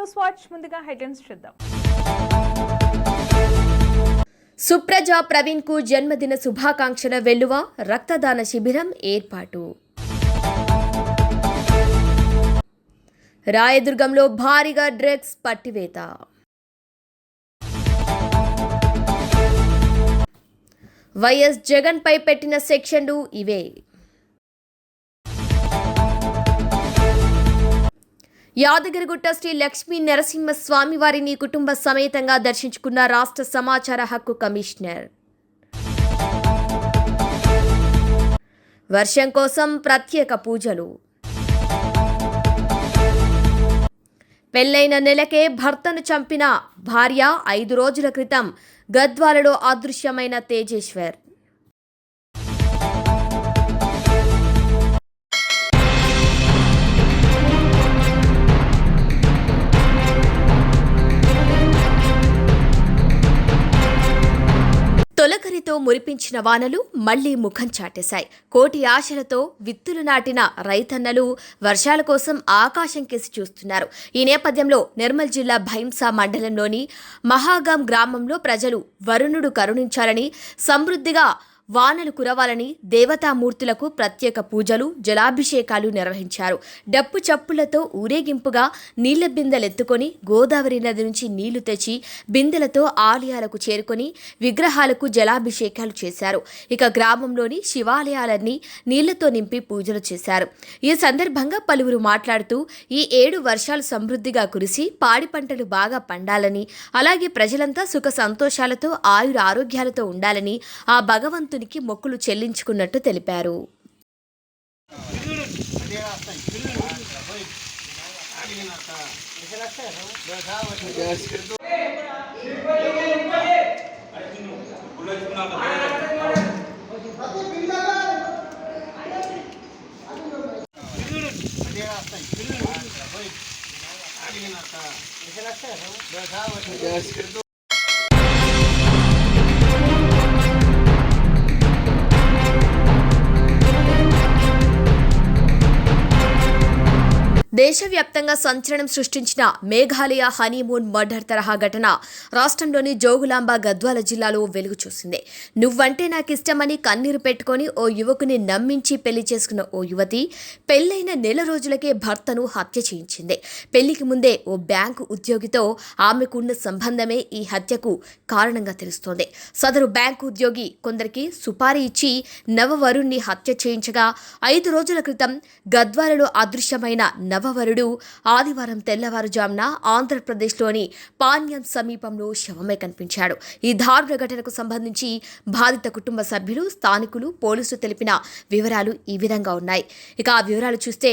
News watch ముందుగా headlines చూద్దాం. సుప్రజ ప్రవీణ్కు జన్మదిన శుభాకాంక్షల వెల్లువ రక్తదాన శిబిరం ఏర్పాటు. రాయదుర్గంలో భారీగా డ్రగ్స్ పట్టివేత. వైఎస్ జగన్ పై పెట్టిన సెక్షన్లు ఇవే. యాదగిరిగుట్ట శ్రీ లక్ష్మీ నరసింహ స్వామివారిని కుటుంబ సమేతంగా దర్శించుకున్న రాష్ట్ర సమాచార హక్కు కమిషనర్. వర్షం కోసం ప్రత్యేక పూజలు. పెళ్ళైన నెలకే భర్తను చంపిన భార్య ఐదు రోజుల క్రితం గద్వాలలో అదృశ్యమైన తేజేశ్వర్. తొలకరితో మురిపించిన వానలు మళ్ళీ ముఖం చాటేశాయి. కోటి ఆశలతో విత్తులు నాటిన రైతన్నలు వర్షాల కోసం ఆకాశం కేసి చూస్తున్నారు. ఈ నేపథ్యంలో నిర్మల్ జిల్లా భైంసా మండలంలోని మహాగాం గ్రామంలో ప్రజలు వరుణుడు కరుణించాలని సమృద్ధిగా వానలు కురవాలని దేవతామూర్తులకు ప్రత్యేక పూజలు జలాభిషేకాలు నిర్వహించారు. డప్పు చప్పులతో ఊరేగింపుగా నీళ్ళ బిందెలెత్తుకొని గోదావరి నది నుంచి నీళ్ళు తెచ్చి బిందెలతో ఆలయాలకు చేరుకొని విగ్రహాలకు జలాభిషేకాలు చేశారు. ఇక గ్రామంలోని శివాలయాలన్నీ నీళ్ళతో నింపి పూజలు చేశారు. ఈ సందర్భంగా పలువురు మాట్లాడుతూ ఈ ఏడు వర్షాలు సమృద్ధిగా కురిసి పాడి పంటలు బాగా పండాలని అలాగే ప్రజలంతా సుఖ సంతోషాలతో ఆయుర ఆరోగ్యాలతో ఉండాలని ఆ భగవంతునికి మొక్కులు చెల్లించుకున్నట్టు తెలిపారు. దేశవ్యాప్తంగా సంచలనం సృష్టించిన మేఘాలయ హనీమూన్ మర్డర్ తరహా ఘటన రాష్ట్రంలోని జోగులాంబ గద్వాల జిల్లాలో వెలుగు చూసింది. నువ్వంటే నాకు ఇష్టమని కన్నీరు పెట్టుకొని ఓ యువకుని నమ్మించి పెళ్ళి చేసుకున్న ఓ యువతి పెళ్ళైన నెల రోజులకే భర్తను హత్య చేయించింది. పెళ్ళికి ముందే ఓ బ్యాంకు ఉద్యోగితో ఆమెకున్న సంబంధమే ఈ హత్యకు కారణంగా తెలుస్తోంది. సదరు బ్యాంకు ఉద్యోగి కొందరికి సుపారీ ఇచ్చి నవవరుణ్ణి హత్య చేయించగా ఐదు రోజుల క్రితం గద్వాలలో అదృశ్యమైన నవ నవవరుడు ఆదివారం తెల్లవారుజామున ఆంధ్రప్రదేశ్లోని పాణ్యం సమీపంలో శవమే కనిపించాడు. ఈ దారుణ ఘటనకు సంబంధించి బాధిత కుటుంబ సభ్యులు స్థానికులు పోలీసులు తెలిపిన వివరాలు ఈ విధంగా ఉన్నాయి. ఇక ఆ వివరాలు చూస్తే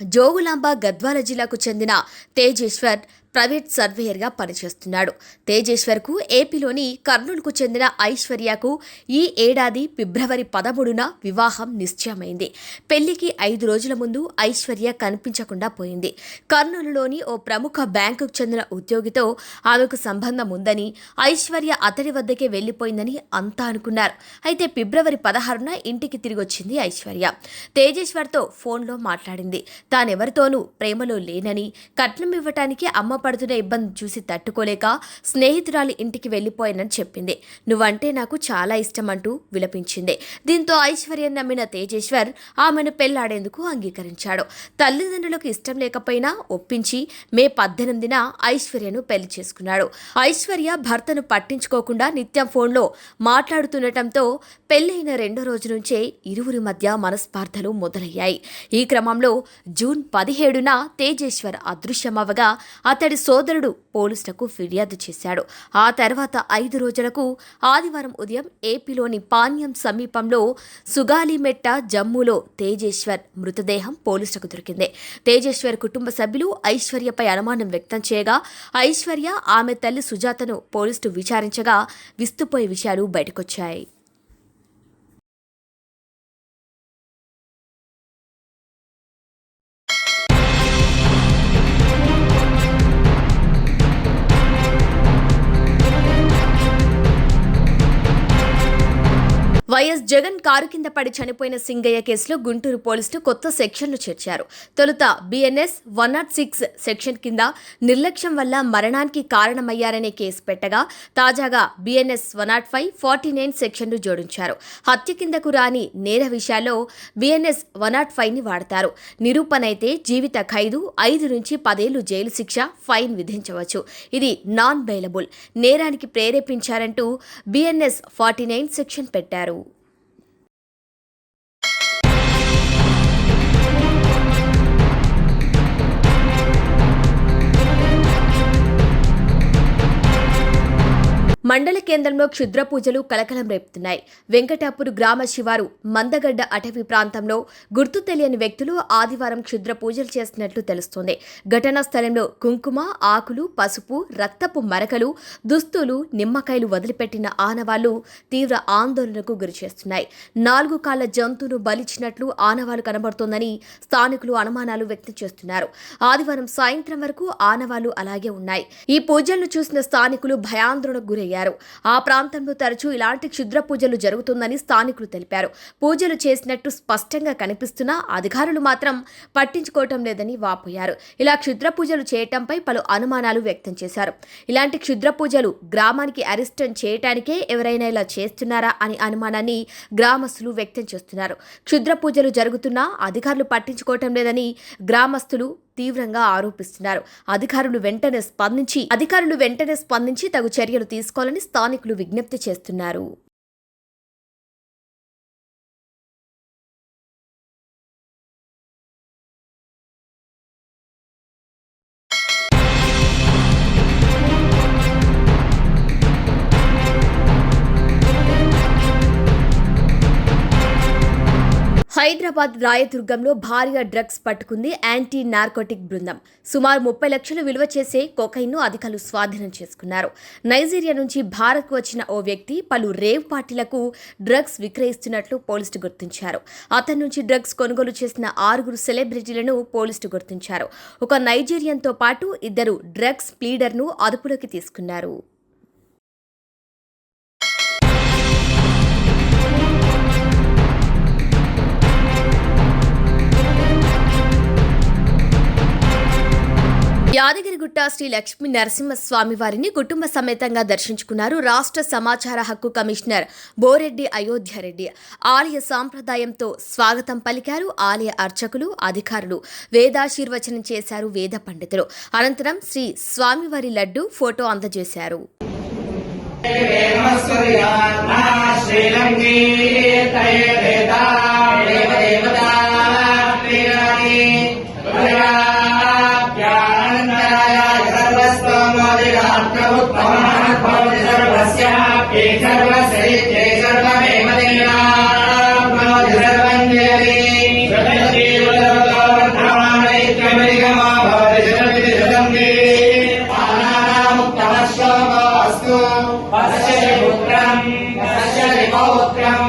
జోగులాంబ గద్వాల జిల్లాకు చెందిన తేజేశ్వర్ ప్రైవేట్ సర్వేయర్గా పనిచేస్తున్నాడు. తేజేశ్వర్కు ఏపీలోని కర్నూలుకు చెందిన ఐశ్వర్యకు ఈ ఏడాది ఫిబ్రవరి పదమూడున వివాహం నిశ్చయమైంది. పెళ్ళికి ఐదు రోజుల ముందు ఐశ్వర్య కనిపించకుండా పోయింది. కర్నూలులోని ఓ ప్రముఖ బ్యాంకుకు చెందిన ఉద్యోగితో ఆమెకు సంబంధం ఉందని ఐశ్వర్య అతడి వద్దకే వెళ్ళిపోయిందని అంతా అనుకున్నారు. అయితే ఫిబ్రవరి పదహారున ఇంటికి తిరిగి వచ్చింది ఐశ్వర్య. తేజేశ్వర్తో ఫోన్లో మాట్లాడింది. తానెవరితోనూ ప్రేమలో లేనని కట్నం ఇవ్వటానికి అమ్మ పడుతున్న ఇబ్బంది చూసి తట్టుకోలేక స్నేహితురాలి ఇంటికి వెళ్ళిపోయానని చెప్పింది. నువ్వంటే నాకు చాలా ఇష్టం అంటూ విలపించింది. దీంతో ఐశ్వర్య నమ్మిన తేజేశ్వర్ ఆమెను పెళ్ళాడేందుకు అంగీకరించాడు. తల్లిదండ్రులకు ఇష్టం లేకపోయినా ఒప్పించి మే పద్దెనిమిదిన ఐశ్వర్యను పెళ్ళి చేసుకున్నాడు. ఐశ్వర్య భర్తను పట్టించుకోకుండా నిత్యం ఫోన్లో మాట్లాడుతుండటంతో పెళ్ళైన రెండో రోజు నుంచే ఇరువురి మధ్య మనస్పార్థలు మొదలయ్యాయి. ఈ క్రమంలో జూన్ పదిహేడున తేజేశ్వర్ అదృశ్యమవగా అతడి సోదరుడు పోలీసులకు ఫిర్యాదు చేశాడు. ఆ తర్వాత ఐదు రోజులకు ఆదివారం ఉదయం ఏపీలోని పాణ్యం సమీపంలో సుగాలిమెట్ట జమ్మూలో తేజేశ్వర్ మృతదేహం పోలీసులకు దొరికింది. తేజేశ్వర్ కుటుంబ సభ్యులు ఐశ్వర్యపై అనుమానం వ్యక్తం చేయగా ఐశ్వర్య ఆమె తల్లి సుజాతను పోలీసులు విచారించగా విస్తుపోయే విషయాలు బయటకొచ్చాయి. వైఎస్ జగన్ కారు కింద పడి చనిపోయిన సింగయ్య కేసులో గుంటూరు పోలీసులు కొత్త సెక్షన్లు చేర్చారు. తొలుత BNS one nought six section కింద నిర్లక్ష్యం వల్ల మరణానికి కారణమయ్యారనే కేసు పెట్టగా తాజాగా BNS one nought five forty nine సెక్షన్లు జోడించారు. హత్య కిందకు రాని నేర విషయాల్లో బిఎన్ఎస్ వన్ నాట్ ఫైవ్ని వాడతారు. నిరూపణైతే జీవిత ఖైదు ఐదు నుంచి పదేళ్ళు జైలు శిక్ష ఫైన్ విధించవచ్చు. ఇది నాన్ బెయిలబుల్. నేరానికి ప్రేరేపించారంటూ బిఎన్ఎస్ ఫార్టీ నైన్ సెక్షన్ పెట్టారు. మండల కేంద్రంలో క్షుద్ర పూజలు కలకలం రేపుతున్నాయి. వెంకటాపూర్ గ్రామ శివారు మందగడ్డ అటవీ ప్రాంతంలో గుర్తు తెలియని వ్యక్తులు ఆదివారం క్షుద్ర పూజలు చేస్తున్నట్లు తెలుస్తోంది. ఘటనా స్థలంలో కుంకుమ ఆకులు పసుపు రక్తపు మరకలు దుస్తులు నిమ్మకాయలు వదిలిపెట్టిన ఆనవాళ్ళు తీవ్ర ఆందోళనకు గురిచేస్తున్నాయి. నాలుగు కాళ్ళ జంతువును బలిచ్చినట్లు ఆనవాళ్ళు కనబడుతోందని స్థానికులు అనుమానాలు వ్యక్తం చేస్తున్నారు. ఆదివారం సాయంత్రం వరకు ఆనవాళ్ళు అలాగే ఉన్నాయి. ఈ పూజలను చూసిన స్థానికులు భయాందోళనకు గురయ్యారు. ఆ ప్రాంతంలో తరచూ ఇలాంటి క్షుద్ర పూజలు జరుగుతుందని స్థానికులు తెలిపారు. పూజలు చేసినట్టు స్పష్టంగా కనిపిస్తున్నా అధికారులు మాత్రం పట్టించుకోవటం లేదని వాపోయారు. ఇలా క్షుద్ర పూజలు చేయటంపై పలు అనుమానాలు వ్యక్తం చేశారు. ఇలాంటి క్షుద్ర పూజలు గ్రామానికి అరిష్టం చేయటానికే ఎవరైనా ఇలా చేస్తున్నారా అని అనుమానాన్ని గ్రామస్తులు వ్యక్తం చేస్తున్నారు. క్షుద్ర పూజలు జరుగుతున్నా అధికారులు పట్టించుకోవటం లేదని గ్రామస్తులు తీవ్రంగా ఆరోపిస్తున్నారు. అధికారులు వెంటనే స్పందించి అధికారులు వెంటనే స్పందించి తగు చర్యలు తీసుకోవాలని స్థానికులు విజ్ఞప్తి చేస్తున్నారు. హైదరాబాద్ రాయదుర్గంలో భారీగా డ్రగ్స్ పట్టుకుంది యాంటీ నార్కోటిక్ బృందం. సుమారు ముప్పై లక్షలు విలువ చేసే కొకైన్ను అధికారులు స్వాధీనం చేసుకున్నారు. నైజీరియా నుంచి భారత్కు వచ్చిన ఓ వ్యక్తి పలు రేవ్ పార్టీలకు డ్రగ్స్ విక్రయిస్తున్నట్లు పోలీసులు గుర్తించారు. అతని నుంచి డ్రగ్స్ కొనుగోలు చేసిన ఆరుగురు సెలబ్రిటీలను పోలీసులు గుర్తించారు. ఒక నైజీరియన్తో పాటు ఇద్దరు డ్రగ్స్ ప్లీడర్ను అదుపులోకి తీసుకున్నారు. యాదగిరిగుట్ట శ్రీ లక్ష్మీ నరసింహస్వామి వారిని కుటుంబ సమేతంగా దర్శించుకున్నారు రాష్ట్ర సమాచార హక్కు కమిషనర్ బోరెడ్డి అయోధ్యారెడ్డి. ఆలయ సాంప్రదాయంతో స్వాగతం పలికారు ఆలయ అర్చకులు అధికారులు. వేదాశీర్వచనం చేశారు వేద పండితులు. అనంతరం శ్రీ స్వామివారి లడ్డు ఫోటో అందజేశారు. పశ్యతి పౌత్రం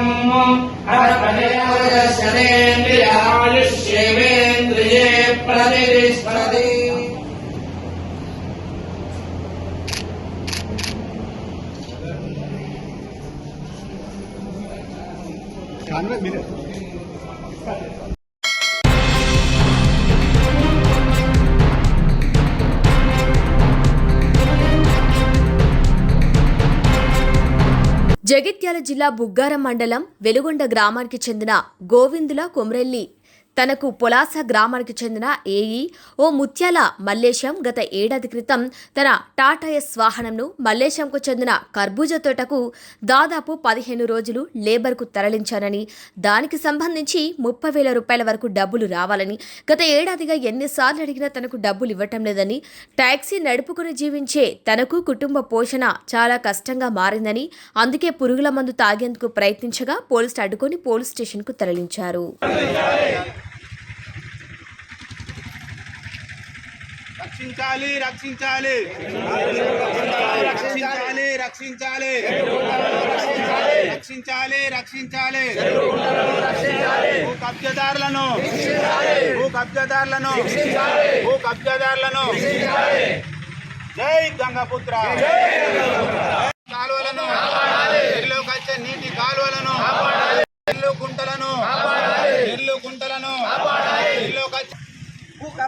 అర్పణేంద్రియాయుష్యేవేంద్రియే జగిత్యాల జిల్లా బుగ్గారం మండలం వెలుగొండ గ్రామానికి చెందిన గోవిందుల కొమ్రెల్లి తనకు పొలాస గ్రామానికి చెందిన ఏఈ ఓ ముత్యాల మల్లేశం గత ఏడాది క్రితం తన టాటాఎస్ వాహనంను మల్లేశంకు చెందిన కర్బూజ తోటకు దాదాపు పదిహేను రోజులు లేబర్కు తరలించానని దానికి సంబంధించి ముప్పై వేల రూపాయల వరకు డబ్బులు రావాలని గత ఏడాదిగా ఎన్నిసార్లు అడిగినా తనకు డబ్బులు ఇవ్వటం లేదని టాక్సీ నడుపుకుని జీవించే తనకు కుటుంబ పోషణ చాలా కష్టంగా మారిందని అందుకే పురుగుల మందు తాగేందుకు ప్రయత్నించగా పోలీసులు అడ్డుకొని పోలీస్ స్టేషన్కు తరలించారు. రక్షించాలి రక్షించాలి. రక్షించాలి రక్షించాలి. రక్షించాలి రక్షించాలి. భూ కబ్జదారులను భూ కబ్జదారులను భూ కబ్జదారులను. జై గంగపుత్ర కాలువలను నీటిలోకి వచ్చే నీటి కాలువలను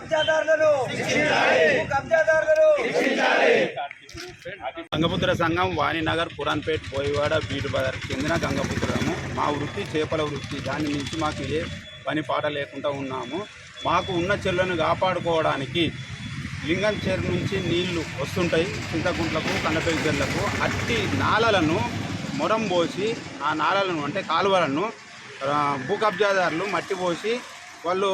కబ్జాదారులను భూ కబ్జాదారులను. గంగపుత్ర సంఘం వాణినగర్ పురాన్పేట్ బోయవాడ బీడు బజార్ చెందిన గంగపుత్రము. మా వృత్తి చేపల వృత్తి. దాని నుంచి మాకు ఏ పని పాట లేకుండా ఉన్నాము. మాకు ఉన్న చెరువులను కాపాడుకోవడానికి లింగం చెరు నుంచి నీళ్ళు వస్తుంటాయి. చింతకుంట్లకు కండపల్లి చెర్లకు అట్టి నాలలను మొరం పోసి ఆ నాలలను అంటే కాలువలను భూ కబ్జాదారులు మట్టి పోసి వాళ్ళు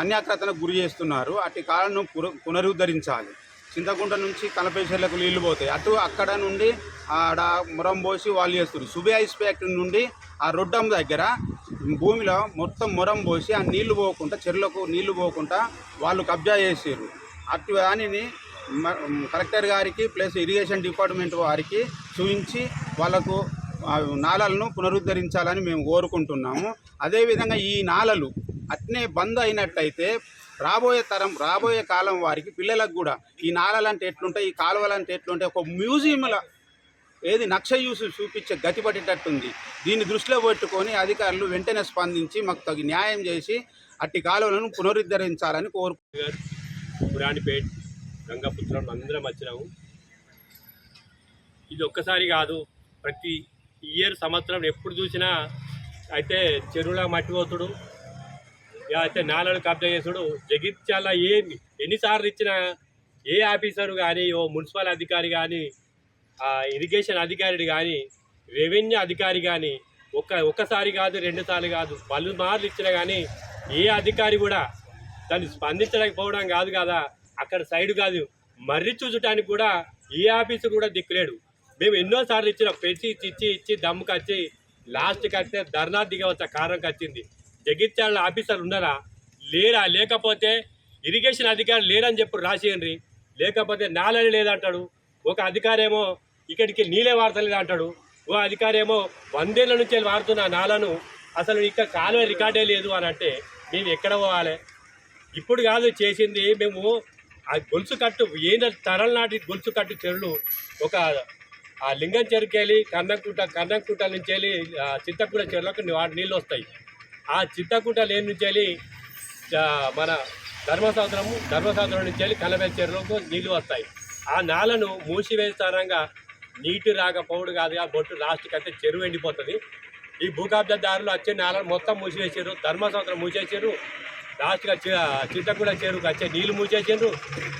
అన్యాక్రతలకు గురి చేస్తున్నారు. అట్టి కాలను పునరుద్ధరించాలి. చింతకుంట నుంచి కనపేశ్వర్లకు నీళ్ళు పోతాయి. అటు అక్కడ నుండి ఆడ మురం పోసి వాళ్ళు చేస్తారు సుబే ఐస్ ఫ్యాక్టరీ నుండి ఆ రొడ్డం దగ్గర భూమిలో మొత్తం మొరం పోసి ఆ నీళ్ళు పోకుండా చెరువులకు నీళ్ళు పోకుండా వాళ్ళు కబ్జా చేసారు అటు దానిని కలెక్టర్ గారికి ప్లస్ ఇరిగేషన్ డిపార్ట్మెంట్ వారికి చూపించి వాళ్ళకు నాళాలను నాలలను పునరుద్ధరించాలని మేము కోరుకుంటున్నాము. అదేవిధంగా ఈ నాలలు అట్నే బంద్ అయినట్టయితే రాబోయే తరం రాబోయే కాలం వారికి పిల్లలకు కూడా ఈ నాలలు అంటే ఎట్లుంటాయి ఈ కాలువలు అంటే ఎట్లుంటాయి ఒక మ్యూజియంల ఏది నక్ష యూస్ చూపించే గతి పట్టేటట్టుంది దీన్ని దృష్టిలో పెట్టుకొని అధికారులు వెంటనే స్పందించి మాకు తగు న్యాయం చేసి అట్టి కాలువలను పునరుద్ధరించాలని కోరుకుంటున్నారు పురాణిపేట్ గంగాపుత్రం అందరం వచ్చినాము. ఇది ఒక్కసారి కాదు ప్రతి ఇయర్ సంవత్సరం ఎప్పుడు చూసినా అయితే చెరువులా మట్టి పోతుడు. అయితే నాలను కబ్జా చేసుడు జగిత్యాల ఏ ఎన్నిసార్లు ఇచ్చినా ఏ ఆఫీసర్ కానీ ఓ మున్సిపల్ అధికారి కానీ ఇరిగేషన్ అధికారి కానీ రెవెన్యూ అధికారి కానీ ఒక్క ఒక్కసారి కాదు రెండు సార్లు కాదు పలు మార్లు ఇచ్చినా కానీ ఏ అధికారి కూడా దాన్ని స్పందించలేకపోవడం కాదు కదా. అక్కడ సైడ్ కాదు. మర్రి చూసటానికి కూడా ఏ ఆఫీసు కూడా దిక్కులేడు. మేము ఎన్నోసార్లు ఇచ్చిన. పెంచి ఇచ్చి ఇచ్చి ఇచ్చి లాస్ట్కి వస్తే ధర్నా దిగవచ్చ కారణంకి వచ్చింది జగిత్యాల ఆఫీసర్ ఉన్నారా? లేరా? లేకపోతే ఇరిగేషన్ అధికారి లేరని చెప్పి రాసేయండి. లేకపోతే నాలని లేదంటాడు. ఒక అధికారేమో ఇక్కడికి నీళ్ళే వాడతలేదు అంటాడు. ఓ అధికారేమో వందేళ్ళ నుంచి వాడుతున్న నాలను అసలు ఇక్కడ కాలువ రికార్డే లేదు అని అంటే మేము ఎక్కడ పోవాలి? ఇప్పుడు కాదు చేసింది మేము ఆ గొలుసు కట్టు ఏంటంటే తరల నాటి గొలుసు కట్టు చెరువులు ఒక ఆ లింగం చెరుకెళ్ళి కన్నంకుంట కన్నంకుంట నుంచి వెళ్ళి చింతకూడ చెరువులకు వాటి నీళ్ళు వస్తాయి. ఆ చింతకుంట లేని నుంచి వెళ్ళి మన ధర్మసముద్రము ధర్మసముద్రం నుంచి వెళ్ళి కలబెల్ చెరువులకు నీళ్ళు వస్తాయి. ఆ నాలను మూసివేస్తారంగా నీటి రాకపోవడు కాదుగా బొట్టు లాస్ట్కి అయితే చెరువు ఎండిపోతుంది. ఈ భూకబ్జాదారులు వచ్చే నాలను మొత్తం మూసివేసారు ధర్మసముద్రం మూసేసారు లాస్ట్గా చిట్టకూడ చెరువుకి వచ్చే నీళ్ళు మూసేసారు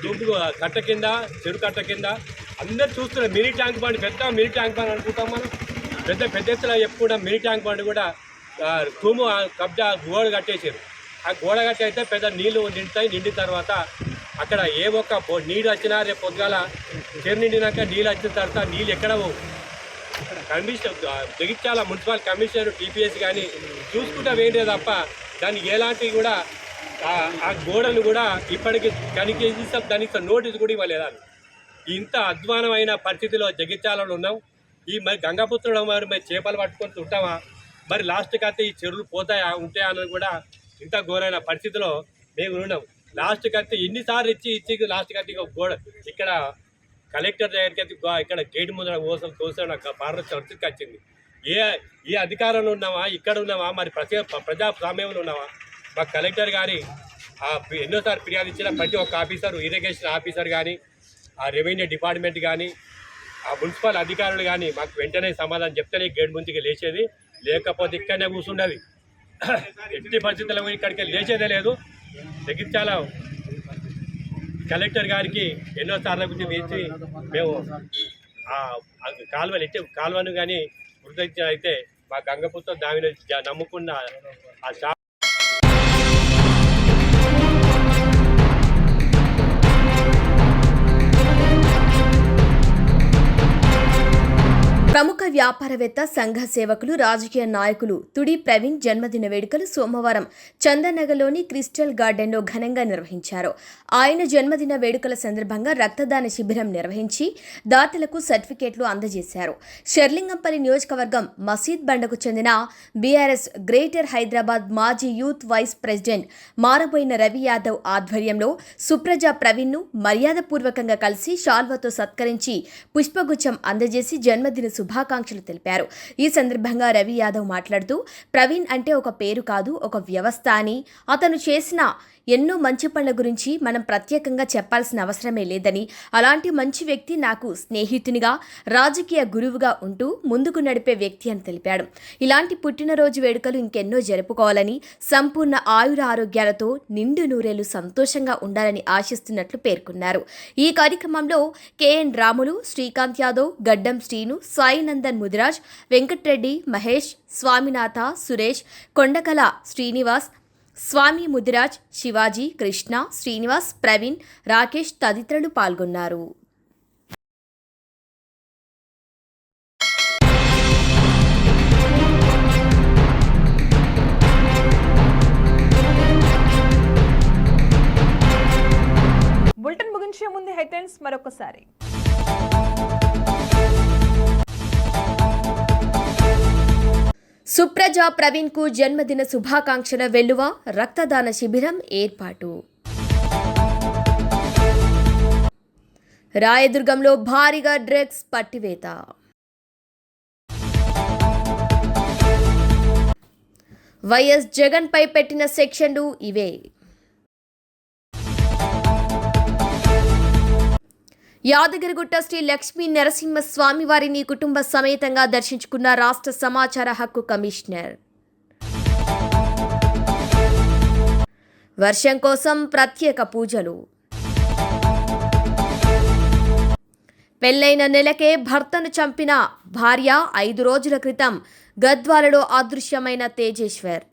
తుంపు కట్ట కింద చెరువు కట్ట కింద. అందరు చూస్తున్నారు మినీ ట్యాంక్ బండ్ పెద్ద మినీ ట్యాంక్ బండ్ అనుకుంటాం మనం. పెద్ద పెద్ద ఎత్తున ఎప్పుడు మినీ ట్యాంక్ బండ్ కూడా తూము కబ్జా గోడ కట్టేసారు ఆ గోడ కట్టి అయితే పెద్ద నీళ్ళు నిండుతాయి. నిండిన తర్వాత అక్కడ ఏ ఒక్క నీళ్ళు వచ్చినా రేపు పొద్దుగాల చెరు నిండినాక నీళ్ళు వచ్చిన తర్వాత నీళ్ళు ఎక్కడ పోవు commissioner Jagtial municipal commissioner TPS కానీ చూసుకుంటా వేయలేదు తప్ప దానికి ఎలాంటి కూడా ఆ- గోడను గోడలు కూడా ఇప్పటికి కనికేసి దానికి నోటీస్ కూడా ఇవ్వలేదు? ఇంత అధ్వానమైన పరిస్థితిలో జగిత్యాలలో ఉన్నాం. ఈ మరి గంగాపుత్రుడు మరి మరి చేపలు పట్టుకొని ఉంటామా మరి లాస్ట్కి అయితే ఈ చెరువులు పోతాయా ఉంటాయా అన్నది కూడా ఇంత ఘోరైన పరిస్థితిలో మేము ఉన్నాం. లాస్ట్కి అయితే ఎన్నిసార్లు ఇచ్చి ఇచ్చి లాస్ట్కి అయితే ఇక గోడ ఇక్కడ కలెక్టర్ దగ్గరికి అయితే ఇక్కడ గేట్ ముందర కోసం కోసం నాకు పార్ల చర్చకి వచ్చింది. ఏ ఏ అధికారంలో ఉన్నావా ఇక్కడ ఉన్నావా మరి ప్రజా ప్రజాస్వామ్యంలో ఉన్నావా? మా కలెక్టర్ గారి ఆ ఎన్నోసార్లు ఫిర్యాదు ఇచ్చిన ప్రతి ఒక్క ఆఫీసర్ ఇరిగేషన్ ఆఫీసర్ కానీ ఆ రెవెన్యూ డిపార్ట్మెంట్ కానీ ఆ మున్సిపల్ అధికారులు కానీ మాకు వెంటనే సమాధానం చెప్తేనే గేట్ ముందుకి లేచేది. లేకపోతే ఇక్కడనే కూర్చుండేది. ఎట్టి పరిస్థితుల్లో ఇక్కడికి లేచేదే లేదు. జగిత్యాల కలెక్టర్ గారికి ఎన్నో సార్ల గురించి వేసి మేము కాలువలు ఎట్టి కాలువను కానీ వృద్ధి అయితే మా గంగపుత్ర దావిని నమ్ముకున్న ఆ వ్యాపారవేత్త సంఘ సేవకులు రాజకీయ నాయకులు తుడి ప్రవీణ్ జన్మదిన వేడుకలు సోమవారం చందనగర్లోని క్రిస్టల్ గార్డెన్లో ఘనంగా నిర్వహించారు. ఆయన జన్మదిన వేడుకల సందర్భంగా రక్తదాన శిబిరం నిర్వహించి దాతలకు సర్టిఫికేట్లు అందజేశారు. షెర్లింగంపల్లి నియోజకవర్గం మసీద్ బండకు చెందిన బీఆర్ఎస్ గ్రేటర్ హైదరాబాద్ మాజీ youth vice president Maraboina Ravi Yadav ఆధ్వర్యంలో సుప్రజ ప్రవీణ్ను మర్యాదపూర్వకంగా కలిసి షాల్వతో సత్కరించి పుష్పగుచ్చం అందజేసి జన్మదిన శుభాకాంక్ష శుభాకాంక్షలు తెలిపారు. ఈ సందర్భంగా రవి యాదవ్ మాట్లాడుతూ ప్రవీణ్ అంటే ఒక పేరు కాదు ఒక వ్యవస్థ అని. అతను చేసిన ఎన్నో మంచి పనుల గురించి మనం ప్రత్యేకంగా చెప్పాల్సిన అవసరమే లేదని. అలాంటి మంచి వ్యక్తి నాకు స్నేహితునిగా రాజకీయ గురువుగా ఉంటూ ముందుకు నడిపే వ్యక్తి అని తెలిపాడు. ఇలాంటి పుట్టినరోజు వేడుకలు ఇంకెన్నో జరుపుకోవాలని సంపూర్ణ ఆయుర ఆరోగ్యాలతో నిండు నూరేలు సంతోషంగా ఉండాలని ఆశిస్తున్నట్లు పేర్కొన్నారు. ఈ కార్యక్రమంలో కెఎన్ రాములు శ్రీకాంత్ యాదవ్ గడ్డం శ్రీను సాయినందన్ ముదిరాజ్ వెంకట్రెడ్డి మహేష్ స్వామినాథ సురేష్ కొండకల శ్రీనివాస్ స్వామి ముదిరాజ్ శివాజీ కృష్ణ శ్రీనివాస్ ప్రవీణ్ రాకేష్ తదితరులు పాల్గొన్నారు. బులెటిన్ ముగించే ముందు హెడ్లైన్స్ మరొకసారి. సుప్రజ ప్రవీణ్కు జన్మదిన శుభాకాంక్షల వెల్లువ రక్తదాన శిబిరం ఏర్పాటు. రాయదుర్గంలో భారీగా డ్రగ్స్ పట్టివేత. వైఎస్ జగన్ పై పెట్టిన సెక్షన్లు ఇవే. యాదగిరిగుట్ట శ్రీ లక్ష్మీ నరసింహ స్వామివారిని కుటుంబ సమేతంగా దర్శించుకున్న రాష్ట్ర సమాచార హక్కు కమిషనర్. వర్షం కోసం ప్రత్యేక పూజలు. పెళ్ళైన నెలకే భర్తను చంపిన భార్య ఐదు రోజుల క్రితం గద్వాలలో అదృశ్యమైన తేజేశ్వర్.